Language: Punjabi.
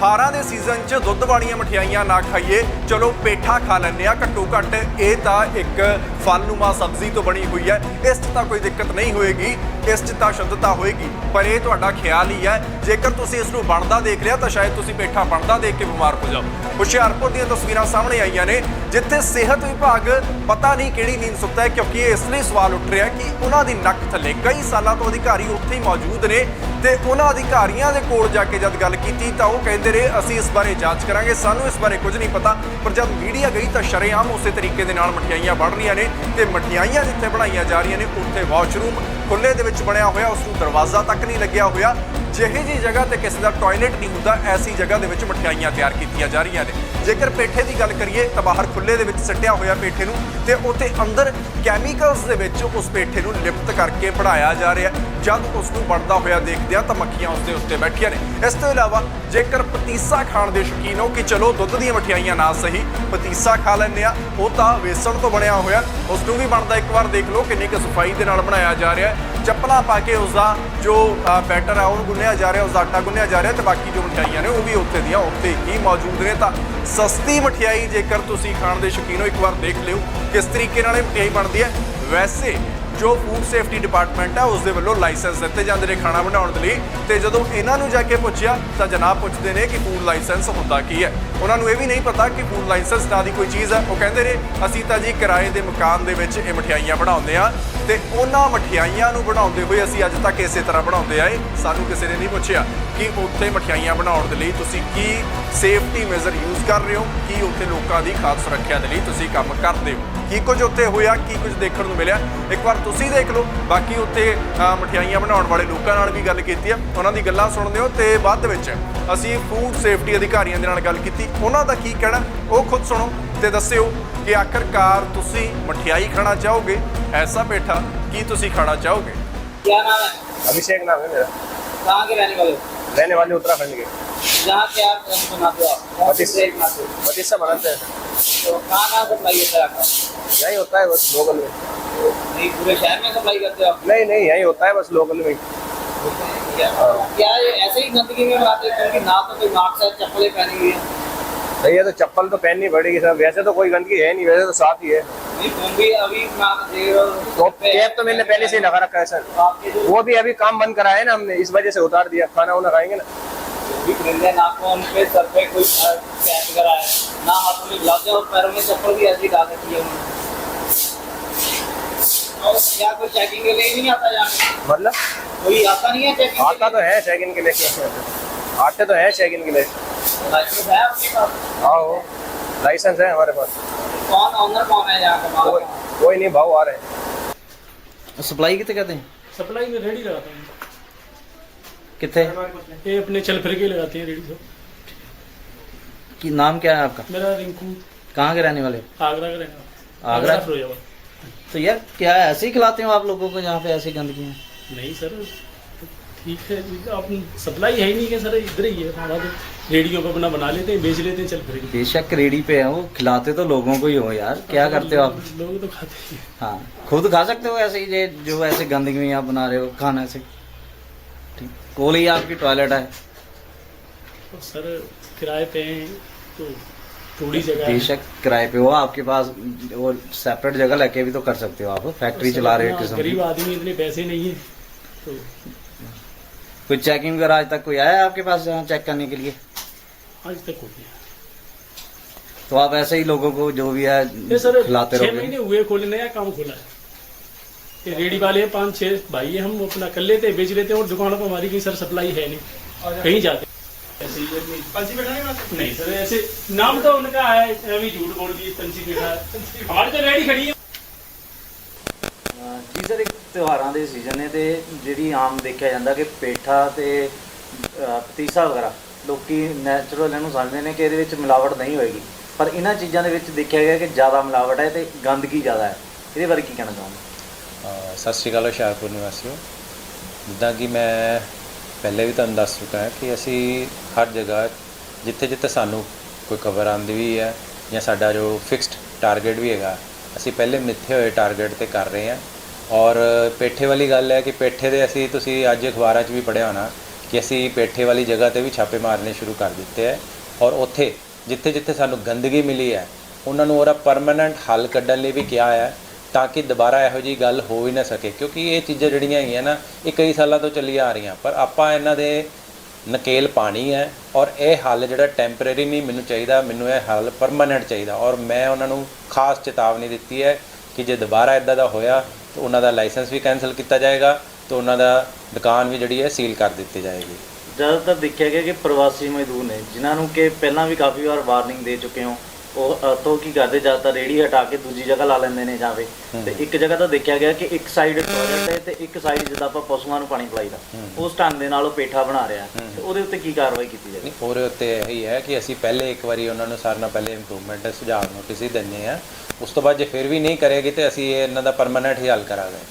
ਹਾਰਾਂ ਦੇ ਸੀਜ਼ਨ 'ਚ ਦੁੱਧ ਵਾਲੀਆਂ ਮਠਿਆਈਆਂ ਨਾ ਖਾਈਏ, ਚਲੋ ਪੇਠਾ ਖਾ ਲੈਂਦੇ ਆ ਘੱਟੋ ਘੱਟ, ਇਹ ਤਾਂ ਇੱਕ ਫਲਨੁਮਾ ਸਬਜ਼ੀ ਤੋਂ ਬਣੀ ਹੋਈ ਹੈ। ਇਸ 'ਚ ਤਾਂ ਕੋਈ ਦਿੱਕਤ ਨਹੀਂ ਹੋਏਗੀ, ਇਸ 'ਚ ਤਾਂ ਸ਼ੁੱਧਤਾ ਹੋਏਗੀ, ਪਰ ਇਹ ਤੁਹਾਡਾ ਖਿਆਲ ਹੀ ਹੈ। ਜੇਕਰ ਤੁਸੀਂ ਇਸ ਨੂੰ ਬਣਦਾ ਦੇਖ ਲਿਆ, ਤਾਂ ਸ਼ਾਇਦ ਤੁਸੀਂ ਪੇਠਾ ਬਣਦਾ ਦੇਖ ਕੇ ਬਿਮਾਰ ਹੋ ਜਾਓ। ਹੁਸ਼ਿਆਰਪੁਰ ਦੀਆਂ ਤਸਵੀਰਾਂ ਸਾਹਮਣੇ ਆਈਆਂ ਨੇ, ਜਿੱਥੇ ਸਿਹਤ ਵਿਭਾਗ ਪਤਾ ਨਹੀਂ ਕਿਹੜੀ ਨੀਂਦ ਸੁੱਤਾ ਹੈ, ਕਿਉਂਕਿ ਇਹ ਇਸ ਲਈ ਸਵਾਲ ਉੱਠ ਰਿਹਾ ਕਿ ਉਹਨਾਂ ਦੀ ਨੱਕ ਥੱਲੇ ਕਈ ਸਾਲਾਂ ਤੋਂ ਅਧਿਕਾਰੀ ਉੱਥੇ ਹੀ ਮੌਜੂਦ ਨੇ ਤੇ ਉਹਨਾਂ ਅਧਿਕਾਰੀਆਂ ਦੇ ਕੋਲ ਜਾ ਕੇ ਜਦ ਗੱਲ ਕੀਤੀ ਤਾਂ ਉਹ ਕਹਿੰਦੇ ਰਹੇ ਅਸੀਂ ਇਸ ਬਾਰੇ ਜਾਂਚ ਕਰਾਂਗੇ, ਸਾਨੂੰ ਇਸ ਬਾਰੇ ਕੁਝ ਨਹੀਂ ਪਤਾ, ਪਰ ਜਦ ਮੀਡੀਆ ਗਈ ਤਾਂ ਸ਼ਰੇਆਮ ਉਸੇ ਤਰੀਕੇ ਦੇ ਨਾਲ ਮਠਿਆਈਆਂ ਬਣ ਰਹੀਆਂ ਨੇ। ਤੇ ਮਠਿਆਈਆਂ ਜਿੱਥੇ ਬਣਾਈਆਂ ਜਾ ਰਹੀਆਂ ਨੇ, ਉੱਥੇ ਵਾਸ਼ਰੂਮ ਖੁੱਲੇ ਦੇ ਵਿੱਚ ਬਣਿਆ ਹੋਇਆ, ਉਸ ਨੂੰ ਦਰਵਾਜ਼ਾ ਤੱਕ ਨਹੀਂ ਲੱਗਿਆ ਹੋਇਆ। ਜਿਹੇ ਜੀ ਜਗ੍ਹਾ ਤੇ ਕਿਸੇ ਦਾ ਟਾਇਲਟ ਨਹੀਂ ਹੁੰਦਾ, ਐਸੀ ਜਗ੍ਹਾ ਦੇ ਵਿੱਚ ਮਠਿਆਈਆਂ ਤਿਆਰ ਕੀਤੀਆਂ ਜਾ ਰਹੀਆਂ ਨੇ। ਜੇਕਰ ਪੇਠੇ ਦੀ ਗੱਲ ਕਰੀਏ, ਤਾਂ ਬਾਹਰ ਖੁੱਲੇ ਦੇ ਵਿੱਚ ਸੱਟਿਆ ਹੋਇਆ ਪੇਠੇ ਨੂੰ ਤੇ ਉੱਥੇ ਅੰਦਰ ਕੈਮੀਕਲਸ ਦੇ ਵਿੱਚ ਉਸ ਪੇਠੇ ਨੂੰ ਲਿਪਤ ਕਰਕੇ ਬਣਾਇਆ ਜਾ ਰਿਹਾ। ਜਦ ਉਸ ਨੂੰ ਬਣਦਾ ਹੋਇਆ ਦੇਖਦੇ ਆ ਤਾਂ ਮੱਖੀਆਂ ਉਸ ਦੇ ਉੱਤੇ ਬੈਠੀਆਂ ਨੇ। ਇਸ ਤੋਂ ਇਲਾਵਾ ਜੇਕਰ ਪਤੀਸਾ ਖਾਣ ਦੇ ਸ਼ੌਕੀਨ ਹੋ ਕਿ ਚਲੋ ਦੁੱਧ ਦੀਆਂ ਮਠਿਆਈਆਂ ਨਾ ਸਹੀ, ਪਤੀਸਾ ਖਾ ਲੈਂਦੇ ਆ ਉਹ ਤਾਂ ਵੇਸਣ ਤੋਂ ਬਣਿਆ ਹੋਇਆ। ਉਸ ਨੂੰ ਵੀ ਬਣਦਾ ਇੱਕ ਵਾਰ ਦੇਖ ਲਓ ਕਿੰਨੀ ਕੁ ਸਫ਼ਾਈ ਦੇ ਨਾਲ ਬਣਾਇਆ ਜਾ ਰਿਹਾ ਹੈ। ਚੱਪਲਾਂ ਪਾ ਕੇ ਉਸ ਦਾ ਜੋ ਬੈਟਰ ਆ, ਉਹਨੂੰ ਗੁੰਨਿਆ ਜਾ ਰਿਹਾ ਉਸ ਦਾ ਆਟਾ ਗੁੰਨਿਆ ਜਾ ਰਿਹਾ ਤੇ ਬਾਕੀ ਜੋ ਮਠਿਆਈਆਂ ਨੇ ਉਹ ਵੀ ਉੱਥੇ ਦੀਆਂ ਉੱਥੇ ਹੀ ਮੌਜੂਦ ਨੇ। ਤਾਂ ਸਸਤੀ ਮਠਿਆਈ ਜੇਕਰ ਤੁਸੀਂ ਖਾਣ ਦੇ ਸ਼ੌਕੀਨ ਹੋ, ਇੱਕ ਵਾਰ ਦੇਖ ਲਿਓ ਕਿਸ ਤਰੀਕੇ ਨਾਲ ਇਹ ਮਠਿਆਈ ਬਣਦੀ ਹੈ। ਵੈਸੇ ਜੋ ਫੂਡ ਸੇਫਟੀ ਡਿਪਾਰਟਮੈਂਟ ਹੈ ਉਸ ਦੇ ਵੱਲੋਂ ਲਾਇਸੈਂਸ ਦਿੱਤੇ ਜਾਂਦੇ ਨੇ ਖਾਣਾ ਬਣਾਉਣ ਦੇ ਲਈ। ਤੇ ਜਦੋਂ ਇਹਨਾਂ ਨੂੰ ਜਾ ਕੇ ਪੁੱਛਿਆ, ਤਾਂ ਜਨਾਬ ਪੁੱਛਦੇ ਨੇ ਕਿ ਫੂਡ ਲਾਇਸੈਂਸ ਹੁੰਦਾ ਕੀ ਹੈ। ਉਹਨਾਂ ਨੂੰ ਇਹ ਵੀ ਨਹੀਂ ਪਤਾ ਕਿ ਫੂਡ ਲਾਇਸੈਂਸ ਨਾਂ ਦੀ ਕੋਈ ਚੀਜ਼ ਹੈ। ਉਹ ਕਹਿੰਦੇ ਨੇ, ਅਸੀਂ ਤਾਂ ਜੀ ਕਿਰਾਏ ਦੇ ਮਕਾਨ ਦੇ ਵਿੱਚ ਇਹ ਮਠਿਆਈਆਂ ਬਣਾਉਂਦੇ ਆ ਤੇ ਉਹਨਾਂ ਮਠਿਆਈਆਂ ਨੂੰ ਬਣਾਉਂਦੇ ਹੋਏ ਅਸੀਂ ਅੱਜ ਤੱਕ ਇਸੇ ਤਰ੍ਹਾਂ ਬਣਾਉਂਦੇ ਆਏ। ਸਾਨੂੰ ਕਿਸੇ ਨੇ ਨਹੀਂ ਪੁੱਛਿਆ ਕਿ ਉੱਥੇ ਮਠਿਆਈਆਂ ਬਣਾਉਣ ਦੇ ਲਈ ਤੁਸੀਂ ਕੀ ਸੇਫਟੀ ਮੇਜ਼ਰ ਯੂਜ਼ ਕਰ ਰਹੇ ਹੋ? ਕੀ ਉੱਥੇ ਲੋਕਾਂ ਦੀ ਖਾਸ ਸੁਰੱਖਿਆ ਦੇ ਲਈ ਤੁਸੀਂ ਕੰਮ ਕਰਦੇ ਹੋ? ਕੀ ਕੁਝ ਉੱਥੇ ਹੋਇਆ ਕੀ ਕੁਝ ਦੇਖਣ ਨੂੰ ਮਿਲਿਆ ਇੱਕ ਵਾਰ ਤੁਸੀਂ ਦੇਖ ਲਓ ਬਾਕੀ ਉੱਥੇ ਅ, ਮਠਿਆਈਆਂ ਬਣਾਉਣ ਵਾਲੇ ਲੋਕਾਂ ਨਾਲ ਵੀ ਗੱਲ ਕੀਤੀ ਆ ਉਹਨਾਂ ਦੀ ਗੱਲਾਂ ਸੁਣਦੇ ਹੋ ਤੇ ਬਾਅਦ ਦੇ ਵਿੱਚ ਅਸੀਂ ਫੂਡ ਸੇਫਟੀ ਅਧਿਕਾਰੀਆਂ ਦੇ ਨਾਲ ਗੱਲ ਕੀਤੀ ਉਹਨਾਂ ਦਾ ਕੀ ਕਹਿਣਾ ਉਹ ਖੁਦ ਸੁਣੋ ਤੇ ਦੱਸਿਓ ਕਿ ਆਖਰਕਾਰ ਤੁਸੀਂ ਮਠਿਆਈ ਖਾਣਾ ਚਾਹੋਗੇ ਐਸਾ ਪੇਠਾ ਕੀ ਤੁਸੀਂ ਖਾਣਾ ਚਾਹੋਗੇ क्या नाम है अभिषेक नाम है मेरा कहाँ के रहने वाले हो रहने वाले उत्तराखंड के जहाँ से आप रंग बनाते हो आप कौन से बत्तीस। स्टेट बनाते हो बतीसा बनाते हैं तो कहाँ कहाँ सप्लाई होता है आपका यही होता है बस लोकल में। नहीं पूरे शहर में सप्लाई करते हो आप? नहीं नहीं यही होता है बस लोकल में। क्या ऐसे ही गंदगी में बनाते हो? क्योंकि ना तो कोई मास्क है चप्पलें पहनी हुई है। सही है तो चप्पल तो पहननी पड़ेगी सर। वैसे तो कोई गंदगी है नहीं वैसे तो साफ़ ही है। तो कैप तो मैंने पहले से ही लगा रखा है सर। वो भी अभी काम बंद करा है ना हमने इस वजह से उतार दिया। खाना वाना खाएँगे ना। सर पे कोई ना हाथों में ग्लव्स और पैरों में चप्पल भी ऐसी डाल रखी है उन्होंने और क्या कोई चेकिंग के लिए भी नहीं आता यहाँ पे? मतलब? कोई आता नहीं है चेकिंग आता तो है चेक इन के लिए। आते तो है चेक इन के लिए। लाइसेंस है आपके पास? आओ लाइसेंस है हमारे पास। कौन ऑनर कौन है यहाँ का कोई, कोई नहीं भाव आ रहे हैं। सप्लाई कितने कहते हैं? सप्लाई में रेडी लगाते हैं। कितने? ये अपने चल फिर के लगाते हैं रेडी सब की नाम क्या है आपका? मेरा रिंकू। कहाँ के रहने वाले? आगरा के रहने वाले। आगरा? फिरोजाबाद तो यार क्या ऐसे ही खिलाते हो आप लोगों को यहाँ पे ऐसी गंदगी है नहीं सर ठीक है आप सप्लाई है ही नहीं है सर इधर ही है हमारा तो रेडियो पे अपना बना लेते हैं बेच लेते हैं चल फिर के बेशक रेडी पे है वो खिलाते तो लोगों को ही हो यार क्या करते हो आप लोग तो खाते ही हैं। हाँ खुद खा सकते हो ऐसे ही जे जो ऐसे गंदगी में आप बना रहे हो खाना से ठीक कोल ही आपकी टॉयलेट है तो सर किराए पे हैं तो थोड़ी जगह है। बेशक किराए पे हो आपके पास वो सेपरेट जगह लेके भी तो कर सकते हो आप। फैक्ट्री सर, चला रहे हो इतना गरीब आदमी इतने पैसे नहीं है तो कोई चेकिंग वगैरह आज तक कोई आया आपके पास यहाँ चेक करने के लिए? आज तक हो गया तो आप ऐसे ही लोगों को जो भी है सर खिलाते छह महीने हुए खोले नया काम खोला है। रेडी वाले हैं, पाँच छह भाई हैं, हम अपना कर लेते बेच लेते हैं और दुकानों पर हमारी कहीं सर सप्लाई है नहीं। कहीं जाते ऐसे ही है, नहीं सर ऐसे नाम तो उनका है अभी झूठ बोल दिए पंची बैठा है हमारी तो रेडी खड़ी है ਜੀ ਸਰ ਇੱਕ ਤਿਉਹਾਰਾਂ ਦੇ ਸੀਜ਼ਨ ਨੇ ਤੇ ਜਿਹੜੀ ਆਮ ਦੇਖਿਆ ਜਾਂਦਾ ਕਿ ਪੇਠਾ ਤੇ ਅਹ, ਪਤੀਸਾ ਵਗੈਰਾ ਲੋਕੀ ਨੈਚੁਰਲ ਇਹਨੂੰ ਸਮਝਦੇ ਨੇ ਕਿ ਇਹਦੇ ਵਿੱਚ ਮਿਲਾਵਟ ਨਹੀਂ ਹੋਏਗੀ ਪਰ ਇਹਨਾਂ ਚੀਜ਼ਾਂ ਦੇ ਵਿੱਚ ਦੇਖਿਆ ਗਿਆ ਕਿ ਜ਼ਿਆਦਾ ਮਿਲਾਵਟ ਹੈ ਤੇ ਗੰਦਗੀ ਜ਼ਿਆਦਾ ਹੈ ਇਹਦੇ ਬਾਰੇ ਕੀ ਕਹਿਣਾ ਚਾਹੁੰਦੇ ਅ, ਸਤਿ ਸ਼੍ਰੀ ਅਕਾਲ ਹੁਸ਼ਿਆਰਪੁਰ ਨਿਵਾਸੀਓ ਜਿੱਦਾਂ ਕਿ ਮੈਂ ਪਹਿਲੇ ਵੀ ਤੁਹਾਨੂੰ ਦੱਸ ਚੁੱਕਾ ਹੈ ਕਿ ਅਸੀਂ ਹਰ ਜਗ੍ਹਾ ਜਿੱਥੇ ਜਿੱਥੇ ਸਾਨੂੰ ਕੋਈ ਖਬਰ ਆਉਂਦੀ ਵੀ ਹੈ ਜਾਂ ਸਾਡਾ ਜੋ ਫਿਕਸਡ ਟਾਰਗੇਟ ਵੀ ਹੈਗਾ, ਅਸੀਂ ਪਹਿਲੇ ਮਿੱਥੇ ਹੋਏ ਟਾਰਗੇਟ ਤੇ ਕਰ ਰਹੇ ਹਾਂ। ਔਰ ਪੇਠੇ ਵਾਲੀ ਗੱਲ ਹੈ ਕਿ ਪੇਠੇ ਦੇ ਅਸੀਂ, ਤੁਸੀਂ ਅੱਜ ਅਖਬਾਰਾਂ 'ਚ ਵੀ ਪੜ੍ਹਿਆ ਹੋਣਾ ਕਿ ਅਸੀਂ ਪੇਠੇ ਵਾਲੀ ਜਗ੍ਹਾ ਤੇ ਵੀ ਛਾਪੇ ਮਾਰਨੇ ਸ਼ੁਰੂ ਕਰ ਦਿੱਤੇ ਹੈ। ਔਰ ਉੱਥੇ ਜਿੱਥੇ ਜਿੱਥੇ ਸਾਨੂੰ ਗੰਦਗੀ ਮਿਲੀ ਹੈ, ਉਹਨਾਂ ਨੂੰ ਉਹਦਾ ਪਰਮਨੈਂਟ ਹੱਲ ਕੱਢਣ ਲਈ ਵੀ ਕਿਹਾ ਹੈ। ਤਾਂ ਕਿ ਦੁਬਾਰਾ ਇਹੋ ਜਿਹੀ ਗੱਲ ਹੋ ਹੀ ਨਾ ਸਕੇ, ਕਿਉਂਕਿ ਇਹ ਚੀਜ਼ਾਂ ਜਿਹੜੀਆਂ ਹੈਗੀਆਂ ਨਾ, ਇਹ ਕਈ ਸਾਲਾਂ ਤੋਂ ਚੱਲੀ ਆ ਰਹੀਆਂ। ਪਰ ਆਪਾਂ ਇਹਨਾਂ ਦੇ ਨਕੇਲ ਪਾਣੀ ਹੈ ਔਰ ਇਹ ਹੱਲ ਜਿਹੜਾ ਟੈਂਪਰੇਰੀ ਨਹੀਂ ਮੈਨੂੰ ਚਾਹੀਦਾ, ਮੈਨੂੰ ਇਹ ਹੱਲ ਪਰਮਨੈਂਟ ਚਾਹੀਦਾ। ਔਰ ਮੈਂ ਉਹਨਾਂ ਨੂੰ ਖਾਸ ਚੇਤਾਵਨੀ ਦਿੱਤੀ ਹੈ ਕਿ ਜੇ ਦੁਬਾਰਾ ਇਦਾਂ ਦਾ ਹੋਇਆ, ਤਾਂ ਉਹਨਾਂ ਦਾ ਲਾਇਸੈਂਸ ਵੀ ਕੈਨਸਲ ਕੀਤਾ ਜਾਏਗਾ, ਤੇ ਉਹਨਾਂ ਦਾ ਦੁਕਾਨ ਵੀ ਜਿਹੜੀ ਹੈ ਸੀਲ ਕਰ ਦਿੱਤੀ ਜਾਏਗੀ। ਜ਼ਿਆਦਾਤਰ ਦੇਖਿਆ ਗਿਆ ਕਿ ਪ੍ਰਵਾਸੀ ਮਜ਼ਦੂਰ ਨੇ, ਜਿਨ੍ਹਾਂ ਨੂੰ ਕਿ ਪਹਿਲਾਂ ਵੀ ਕਾਫੀ ਵਾਰ ਵਾਰਨਿੰਗ ਦੇ ਚੁੱਕੇ ਹੋ ਉਹ ਅ, ਤੋਂ ਕੀ ਕਰਦੇ? ਜ਼ਿਆਦਾਤਰ ਰੇੜੀ ਹਟਾ ਕੇ ਦੂਜੀ ਜਗ੍ਹਾ ਲਾ ਲੈਂਦੇ ਨੇ ਜਾਂ ਫਿਰ। ਤੇ ਇੱਕ ਜਗ੍ਹਾ ਤਾਂ ਦੇਖਿਆ ਗਿਆ ਕਿ ਇੱਕ ਸਾਈਡ ਟਾਇਲਟ ਹੈ ਤੇ ਇੱਕ ਸਾਈਡ ਜਿੱਦਾਂ ਆਪਾਂ ਪਸ਼ੂਆਂ ਨੂੰ ਪਾਣੀ ਪਿਲਾਈਦਾ। ਉਸ ਢੰਗ ਦੇ ਨਾਲ ਉਹ ਪੇਠਾ ਬਣਾ ਰਿਹਾ। ਤੇ ਉਹਦੇ ਉੱਤੇ ਕੀ ਕਾਰਵਾਈ ਕੀਤੀ ਜਾਵੇ? ਨਹੀਂ ਉਹਦੇ ਉੱਤੇ ਇਹੀ ਹੈ ਕਿ ਅਸੀਂ ਪਹਿਲੇ ਇੱਕ ਵਾਰੀ ਉਹਨਾਂ ਨੂੰ ਸਾਰਿਆਂ ਨਾਲ ਪਹਿਲੇ ਇੰਪਰੂਵਮੈਂਟ ਸੁਝਾਅ ਨੋਟਿਸ ਹੀ ਦਿੰਦੇ ਆ। ਉਸ ਤੋਂ ਬਾਅਦ ਜੇ ਫਿਰ ਵੀ ਨਹੀਂ ਕਰੇਗੀ ਤੇ ਅਸੀਂ ਇਹ ਇਹਨਾਂ ਦਾ ਪਰਮਨੈਂਟ ਹੀ ਹੱਲ ਕਰਾਂਗੇ।